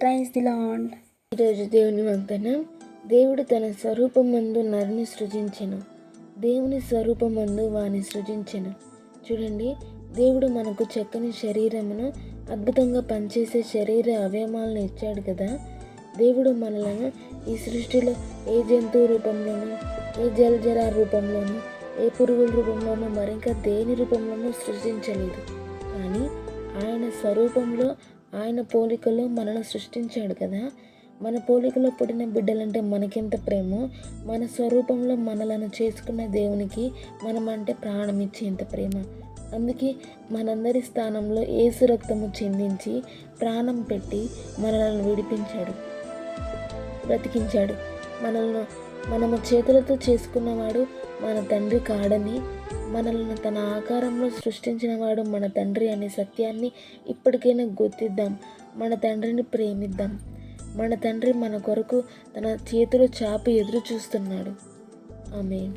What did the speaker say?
Praise the land ఈరోజు దేవుని వాగ్దానం దేవుడు తన స్వరూపమందు నరుని సృజించెను. దేవుని స్వరూపమందు వాని సృజించెను. చూడండి దేవుడు మనకు చక్కని శరీరమును అద్భుతంగా పనిచేసే శరీర అవయవాలను ఇచ్చాడు కదా. దేవుడు మనలను ఈ సృష్టిలో ఏ జంతువు రూపంలోనూ ఏ జలజర రూపంలోనూ ఏ పురుగుల రూపంలోనూ మరింకా దేని రూపంలోనూ సృష్టించలేదు కానీ ఆయన స్వరూపంలో ఆయన పోలికలో మనను సృష్టించాడు కదా. మన పోలికలో పుట్టిన బిడ్డలంటే మనకెంత ప్రేమో? మన స్వరూపంలో మనలను చేసుకున్న దేవునికి మనం అంటే ప్రాణం ఇచ్చేంత ప్రేమ? అందుకే మనందరి స్థానంలో ఏసు రక్తము చెందించి ప్రాణం పెట్టి మనలను విడిపించాడు. బ్రతికించాడు. మనల్ని మనము చేతులతో చేసుకున్నవాడు మన తండ్రి కాడని మనల్ని తన ఆకారంలో సృష్టించినవాడు మన తండ్రి అనే సత్యాన్ని ఇప్పటికైనా గుర్తిద్దాం. మన తండ్రిని ప్రేమిద్దాం. మన తండ్రి మన కొరకు తన చేతులు చాపి ఎదురు చూస్తున్నాడు. ఆమె